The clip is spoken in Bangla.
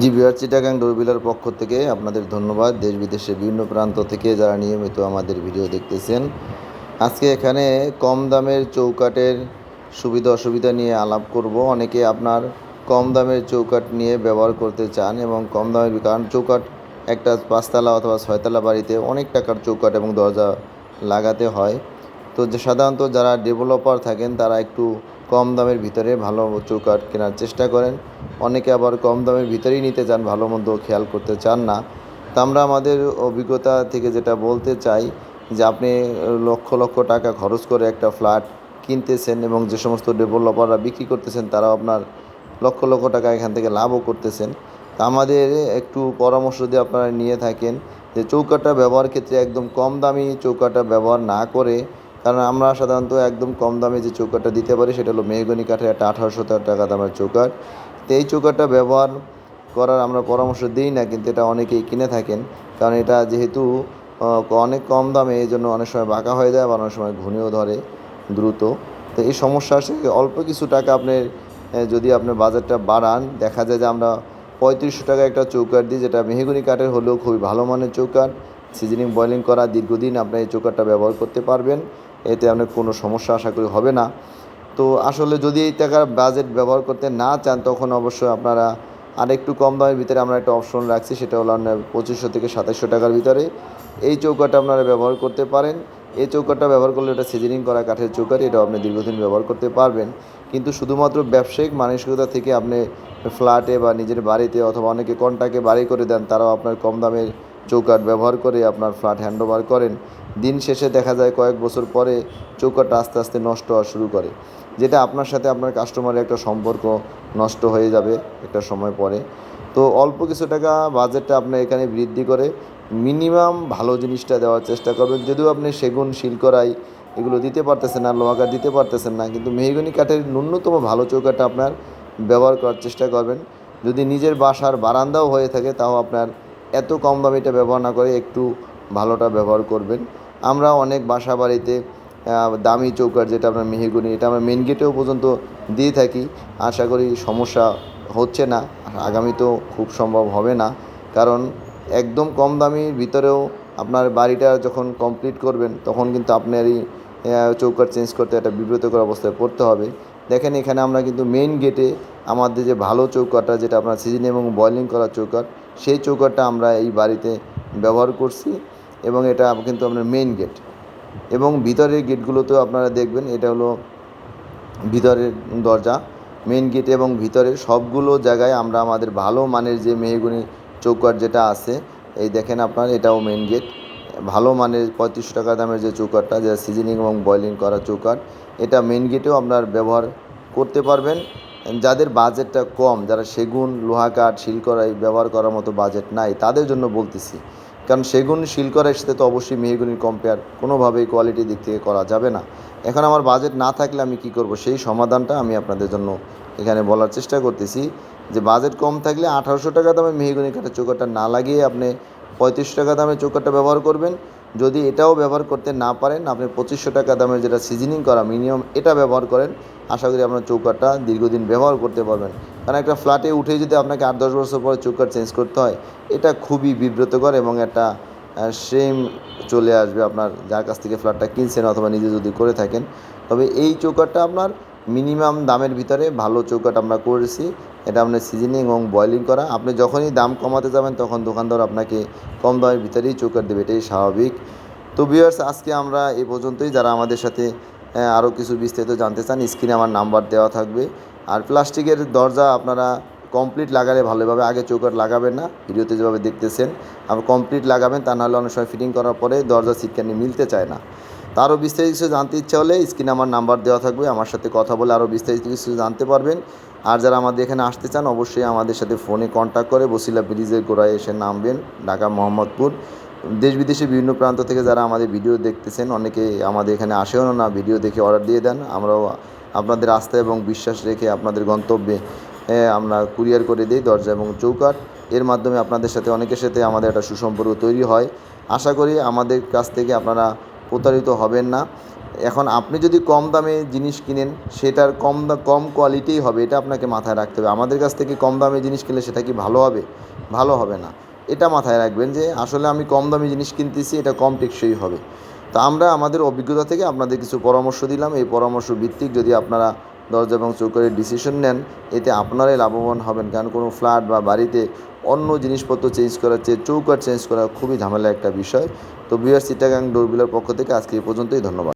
জি বিহার চিটাগাং ডোরবিলার পক্ষ থেকে আপনাদের ধন্যবাদ। দেশ বিদেশের বিভিন্ন প্রান্ত থেকে যারা নিয়মিত আমাদের ভিডিও দেখতেছেন, আজকে এখানে কম দামের চৌকাটের সুবিধা অসুবিধা নিয়ে আলাপ করব। অনেকে আপনার কম দামের চৌকাট নিয়ে ব্যবহার করতে চান এবং কম দামের, কারণ চৌকাট একটা পাঁচতলা অথবা ছয়তলা বাড়িতে অনেক টাকার চৌকাট এবং দরজা লাগাতে হয়। তো সাধারণত যারা ডেভেলপার থাকেন, তারা একটু কম দামের ভিতরে ভালো চৌকাট কেনার চেষ্টা করেন। অনেকে আবার কম দামের ভিতরেই নিতে চান, ভালো মন্দ খেয়াল করতে চান না। তা আমরা আমাদের অভিজ্ঞতা থেকে যেটা বলতে চাই যে আপনি লক্ষ লক্ষ টাকা খরচ করে একটা ফ্ল্যাট কিনতেছেন এবং যে সমস্ত ডেভেলপাররা বিক্রি করতেছেন, তারাও আপনার লক্ষ লক্ষ টাকা এখান থেকে লাভও করতেছেন। তা আমাদের একটু পরামর্শ যদি আপনারা নিয়ে থাকেন যে চৌকাটা ব্যবহার ক্ষেত্রে একদম কম দামি চৌকাটা ব্যবহার না করে, কারণ আমরা সাধারণত একদম কম দামে যে চৌকাটা দিতে পারি সেটা হলো মেহগনি কাঠের একটা আঠারোশো টাকা দামের চৌকাট এই চৌকাটা ব্যবহার করার আমরা পরামর্শ দিই না, কিন্তু এটা অনেকেই কিনে থাকেন। কারণ এটা যেহেতু অনেক কম দামে এই জন্য অনেক সময় বাঁকা হয়ে যায় বা অনেক সময় ঘুণেও ধরে দ্রুত। তো এই সমস্যা আসে অল্প কিছু টাকা আপনি যদি আপনি বাজারটা বাড়ান, দেখা যায় যে আমরা পঁয়ত্রিশশো টাকা একটা চৌকাট দিই, যেটা মেহগুনি কাঠের হলেও খুবই ভালো মানের চৌকাট সিজনিং বয়লিং করা দীর্ঘদিন আপনি এই চৌকাটটা ব্যবহার করতে পারবেন, এতে আপনার কোনো সমস্যা আশা করি হবে না। তো আসলে যদি এই টাকার বাজেট ব্যবহার করতে না চান, তখন অবশ্যই আপনারা আর একটু কম দামের ভিতরে আমরা একটা অপশন রাখছি, সেটা হলো আপনার পঁচিশশো থেকে সাতাশশো টাকার ভিতরে। এই চৌকাটা আপনারা ব্যবহার করতে পারেন। এই চৌকাটা ব্যবহার করলে এটা সিজনিং করা কাঠের চৌকাট এটাও আপনি দীর্ঘদিন ব্যবহার করতে পারবেন। কিন্তু শুধুমাত্র ব্যবসায়িক মানসিকতা থেকে আপনি ফ্ল্যাটে বা নিজের বাড়িতে অথবা অনেকে কন্টাকে বাড়ি করে দেন, তারাও আপনার কম দামের চৌকাট ব্যবহার করে আপনার ফ্ল্যাট হ্যান্ডওভার করেন। দিন শেষে দেখা যায় কয়েক বছর পরে চৌকাটটা আস্তে আস্তে নষ্ট হওয়া শুরু করে, যেটা আপনার সাথে আপনার কাস্টমারের একটা সম্পর্ক নষ্ট হয়ে যাবে একটা সময় পরে। তো অল্প কিছু টাকা বাজেটটা আপনি এখানে বৃদ্ধি করে মিনিমাম ভালো জিনিসটা দেওয়ার চেষ্টা করবেন। যদিও আপনি সেগুন শিলকরাই এগুলো দিতে পারতেছেন না লোহাকার দিতে পারতেছেন না, কিন্তু মেহগনি কাঠের ন্যূনতম ভালো চৌকাটা আপনার ব্যবহার করার চেষ্টা করবেন। যদি নিজের বাসার বারান্দাও হয়ে থাকে, তাও আপনার এত কম দামিটা ব্যবহার না করে একটু ভালোটা ব্যবহার করবেন। আমরা অনেক বাসা বাড়িতে দামি চৌকার যেটা আপনার মেহগুনি এটা আমরা মেন গেটেও পর্যন্ত দিয়ে থাকি। আশা করি সমস্যা হচ্ছে না আগামীতেও খুব সম্ভব হবে না। কারণ একদম কম দামির ভিতরেও আপনার বাড়িটা যখন কমপ্লিট করবেন, তখন কিন্তু আপনারই চৌকাট চেঞ্জ করতে একটা বিব্রতকর অবস্থায় পড়তে হবে। দেখেন এখানে আমরা কিন্তু মেইন গেটে আমাদের যে ভালো চৌকাটা যেটা আপনার সিজন এবং বয়লিং করা চৌকাট সেই চৌকাটটা আমরা এই বাড়িতে ব্যবহার করছি এবং এটা কিন্তু আপনার মেইন গেট এবং ভিতরের গেটগুলোতেও আপনারা দেখবেন, এটা হলো ভিতরের দরজা মেইন গেট এবং ভিতরে সবগুলো জায়গায় আমরা আমাদের ভালো মানের যে মেহগুনি চৌকাট যেটা আছে, এই দেখেন আপনার, এটাও মেইন গেট ভালো মানের পঁয়ত্রিশশো টাকা দামের যে চৌকাটটা যেটা সিজনিং এবং বয়লিং করা চৌকাট এটা মেইন গেটেও আপনার ব্যবহার করতে পারবেন। যাদের বাজেটটা কম, যারা সেগুন, লোহা কাঠ, শিলকড়াই ব্যবহার করার মতো বাজেট নাই, তাদের জন্য বলতেছি। কারণ সেগুন, শিলকড়াইয়ের সাথে তো অবশ্যই মেহগুনির কম্পেয়ার কোনোভাবেই কোয়ালিটির দিক থেকে করা যাবে না। এখন আমার বাজেট না থাকলে আমি কি করব? সেই সমাধানটা আমি আপনাদের জন্য এখানে বলার চেষ্টা করতেছি যে বাজেট কম থাকলে আঠারোশো টাকা দামে মেহগুনি কাঠের চৌকাটটা না লাগিয়ে আপনি পঁয়ত্রিশ টাকা দামের চৌকাটটা ব্যবহার করবেন। যদি এটাও ব্যবহার করতে না পারেন, আপনি পঁচিশশো টাকা দামের যেটা সিজনিং করা মিনিমাম এটা ব্যবহার করেন। আশা করি আপনার চৌকাটটা দীর্ঘদিন ব্যবহার করতে পারবেন। কারণ একটা ফ্ল্যাটে উঠে যদি আপনাকে আট, দশ বছর পরে চৌকাট চেঞ্জ করতে হয়, এটা খুবই বিব্রতকর এবং একটা সেম চলে আসবে আপনার, যার কাছ থেকে ফ্ল্যাটটা কিনছেন অথবা নিজে যদি করে থাকেন। তবে এই চৌকাটটা আপনার মিনিমাম দামের ভিতরে ভালো চৌকাট আমরা করেছি। এটা আপনার সিজনিং এবং বয়লিং করা। আপনি যখনই দাম কমাতে যাবেন, তখন দোকানদার আপনাকে কম দামের ভিতরেই চৌকাট দেবে। এটাই স্বাভাবিক। তো ভিউয়ার্স আজকে আমরা এই পর্যন্তই। যারা আমাদের সাথে আরও কিছু বিস্তারিত জানতে চান স্ক্রিনে আমার নাম্বার দেওয়া থাকবে। আর প্লাস্টিকের দরজা আপনারা কমপ্লিট লাগালে ভালোভাবে আগে চৌকাট লাগাবেন না। ভিডিওতে যেভাবে দেখতেছেন, আবার কমপ্লিট লাগাবেন, তা নাহলে অনেক সময় ফিটিং করার পরে দরজা সিটকানি মিলতে চায় না। তো আরও বিস্তারিত কিছু জানতে ইচ্ছা হলে স্ক্রিনে আমার নাম্বার দেওয়া থাকবে, আমার সাথে কথা বলে আরও বিস্তারিত কিছু জানতে পারবেন। আর যারা আমাদের এখানে আসতে চান, অবশ্যই আমাদের সাথে ফোনে কন্ট্যাক্ট করে বসিলা ব্রিজের গোড়ায় এসে নামবেন, ঢাকা, মোহাম্মদপুর। দেশ বিদেশে বিভিন্ন প্রান্ত থেকে যারা আমাদের ভিডিও দেখতেছেন, অনেকে আমাদের এখানে আসেও না, ভিডিও দেখে অর্ডার দিয়ে দেন। আমরাও আপনাদের আস্থা এবং বিশ্বাস রেখে আপনাদের গন্তব্যে আমরা কুরিয়ার করে দিই দরজা এবং চৌকাট এর মাধ্যমে আপনাদের সাথে অনেকের সাথে আমাদের একটা সুসম্পর্ক তৈরি হয়। আশা করি আমাদের কাছ থেকে আপনারা প্রতারিত হবেন না। এখন আপনি যদি কম দামে জিনিস কিনেন, সেটার কম কম কোয়ালিটিই হবে, এটা আপনাকে মাথায় রাখতে হবে। আমাদের কাছ থেকে কম দামে জিনিস কিনলে সেটা কি ভালো হবে? ভালো হবে না। এটা মাথায় রাখবেন যে, আসলে আমি কম দামি জিনিস কিনতেছি, এটা কম টেকসই হবে। তো আমরা আমাদের অভিজ্ঞতা থেকে আপনাদের কিছু পরামর্শ দিলাম। এই পরামর্শ ভিত্তিক যদি আপনারা দরজা এবং চৌকারের ডিসিশন নেন, এতে আপনারাই লাভবান হবেন। কারণ কোনো ফ্ল্যাট বা বাড়িতে অন্য জিনিসপত্র চেঞ্জ করার চেয়ে চৌকাট চেঞ্জ করা খুবই ঝামেলা একটা বিষয়। তো বিআর সিটাগাং ডোরবিলার পক্ষ থেকে আজকে এই পর্যন্তই, ধন্যবাদ।